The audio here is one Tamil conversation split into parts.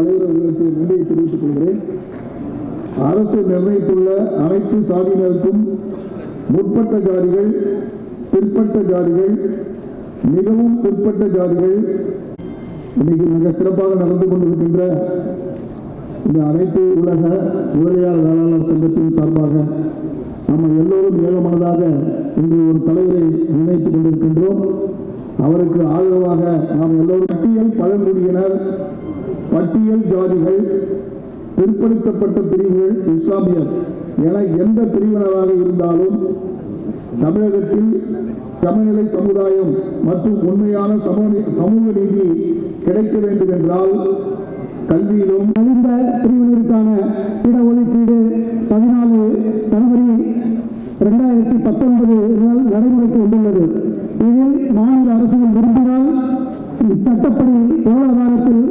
தலைவர் அவர்களுக்கு நன்றியை தெரிவித்துக் கொள்கிறேன். அரசு நிர்ணயித்துள்ள அனைத்து சாதியினருக்கும் முற்பட்ட ஜாதிகள் பிற்பட்ட ஜாதிகள் மிகவும் பிற்பட்ட ஜாதிகள் இன்னைக்கு மிக சிறப்பாக நடந்து கொண்டிருக்கின்ற இந்த அனைத்து உலக முதலியார் வேளாளர் சங்கத்தின் சார்பாக நம்ம எல்லோரும் ஏகமனதாக இன்று ஒரு தலைவரை நிர்ணயித்துக் கொண்டிருக்கின்றோம். அவருக்கு ஆதரவாக நாம் எல்லோரும் பட்டியல் பழங்குடியினர் பட்டியல் ஜாதிகள் பிற்படுத்தப்பட்ட பிரிவுகள் இஸ்லாமியர். என எந்த பிரிவினராக இருந்தாலும் தமிழகத்தில் சமநிலை சமுதாயம் மற்றும் உண்மையான சமூக நீதி கிடைக்க வேண்டும் என்றால் கல்வியிலும் நலிந்த பிரிவினருக்கான இடஒதுக்கீடு பதினாலு ஜனவரி இரண்டாயிரத்தி பத்தொன்பது முதல் நடைமுறைக்கு வந்துள்ளது. இதில் மாநில அரசுகள் விரும்பினால் சட்டப்படி பொருளாதாரத்தில்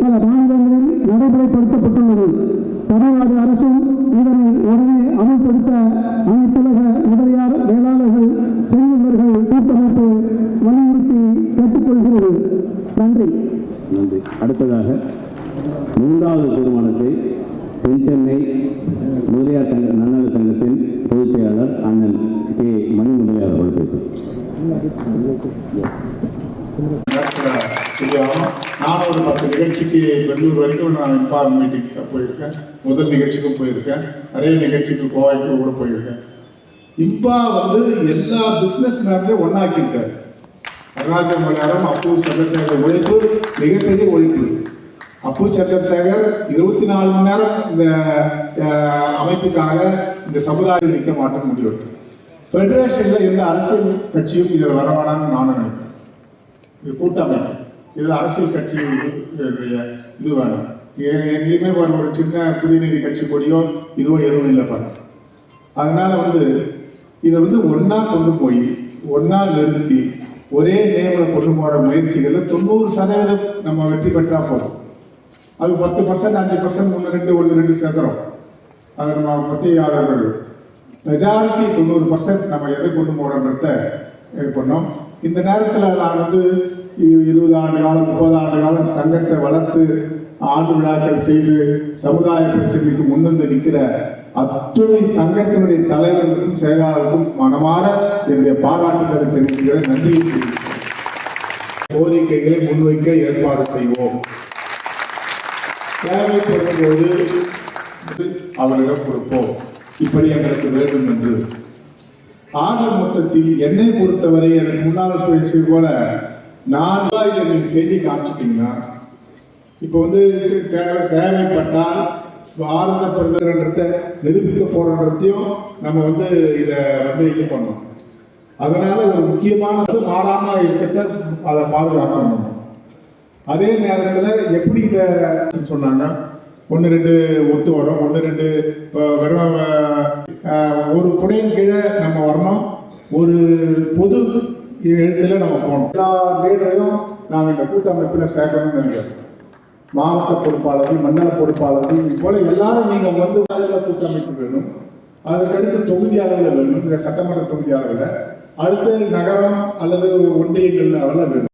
பல மாநிலங்களில் நடைமுறைப்படுத்தப்பட்டுள்ளது. தமிழ்நாடு அரசும் இதனை உடனே அமல்படுத்த அனைத்துலக முதலியார் வேளாளர்கள் செல்வந்தர்கள் கூட்டமைப்பு வலியுறுத்தி கேட்டுக்கொள்கிறது. நன்றி. நன்றி. அடுத்ததாக மூன்றாவது தீர்மானத்தை தென்சென்னை முதலியார் சங்க நன்னல சங்கத்தின் பொதுச் செயலாளர் அண்ணன் கே. மணி முதலியார் அவர்கள் பேசுகிறார் தெரியாமல் நானும் ஒரு பத்து நிகழ்ச்சிக்கு பெங்களூர் வரைக்கும் நான் இன்பார் மீட்டிங் போயிருக்கேன். முதல் நிகழ்ச்சிக்கும் போயிருக்கேன். நிறைய நிகழ்ச்சிக்கு கோவைக்கு கூட போயிருக்கேன். இம்பா வந்து எல்லா பிஸ்னஸ் மேன்லையும் ஒன்றாக்கியிருக்காரு அருணாச்சல் மலையாளம் அப்பு சந்திரசேகர் உழைப்பு மிகப்பெரிய உழைப்பு அப்பு சந்திரசேகர் இருபத்தி நாலு மணி நேரம் இந்த அமைப்புக்காக இந்த சமுதாயம் நிற்க மாட்டேன்னு முடிவெடுத்து ஃபெடரேஷனில் எந்த அரசியல் கட்சியும் இதில் வர நானும் நினைக்கிறேன். இது கூட்டமைப்பு. இதில் அரசியல் கட்சி இது வேணும். எங்கேயுமே ஒரு ஒரு சின்ன புதிநீதி கட்சி கொடியோ இதுவோ எதுவும் இல்லை பாருங்க. அதனால் வந்து இதை வந்து ஒன்றா கொண்டு போய் ஒன்றா நிறுத்தி ஒரே நேமில் கொண்டு போகிற முயற்சிகளில் தொண்ணூறு சதவீதம் நம்ம வெற்றி பெற்றா போதும். அது பத்து பர்சன்ட் அஞ்சு பர்சன்ட் ஒன்று ரெண்டு ஒன்று ரெண்டு சேர்க்குறோம் அது நம்ம மத்தியாளர்கள் மெஜாரிட்டி தொண்ணூறு பர்சன்ட் நம்ம எதை கொண்டு போகிறோன்றத இது பண்ணோம். இந்த நேரத்தில் நான் வந்து இருபது ஆண்டு காலம் முப்பது ஆண்டு காலம் சங்கத்தை வளர்த்து ஆண்டு விழாக்கள் செய்து சமுதாய பிரச்சனைக்கு முன்வந்து நிற்கிற அத்துணை சங்கத்தினுடைய தலைவர்களுக்கும் செயலாளருக்கும் மனமாற என்னுடைய பாராட்டுகளை தெரிவிக்கிற நன்றி கோரிக்கைகளை முன்வைக்க ஏற்பாடு செய்வோம். தேவைப்படும் போது அவரிடம் கொடுப்போம். இப்படி எங்களுக்கு வேண்டும் என்று. ஆக மொத்தத்தில் என்னை பொறுத்தவரை எனக்கு முன்னால் பேசிய போல நான் இதை நீங்க செஞ்சு காமிச்சிட்டிங்கன்னா இப்போ வந்து தேவை தேவைப்பட்டால் ஆரம்ப பிரதமர்ன்றத நிரூபிக்க போறன்றதையும் நம்ம வந்து இதை வந்து இது பண்ணணும். அதனால் ஒரு முக்கியமானது மாறாமல் இருக்கத்தை அதை பாதுகாக்கணும். அதே நேரத்தில் எப்படி இதை சொன்னாங்க ஒன்று ரெண்டு ஒத்து வரும். ஒன்று ரெண்டு அஹ், வெறும் ஒரு குடையின் கீழே நம்ம வரணும். ஒரு பொது எழுத்துல நம்ம போகணும். எல்லா லீடரையும் நாங்கள் இந்த கூட்டமைப்பில் சேர்க்கணும்னு நினைக்கிறோம். மாவட்ட பொறுப்பாளர்கள் மண்டல பொறுப்பாளர்கள் இது போல எல்லாரும் நீங்கள் வந்து அதில் கூட்டமைப்பு வேணும். அதுக்கடுத்து தொகுதி அளவில் வேணும். இந்த சட்டமன்ற தொகுதி அளவில் அடுத்து நகரம் அல்லது ஒன்றியங்கள் அளவில் வேணும்.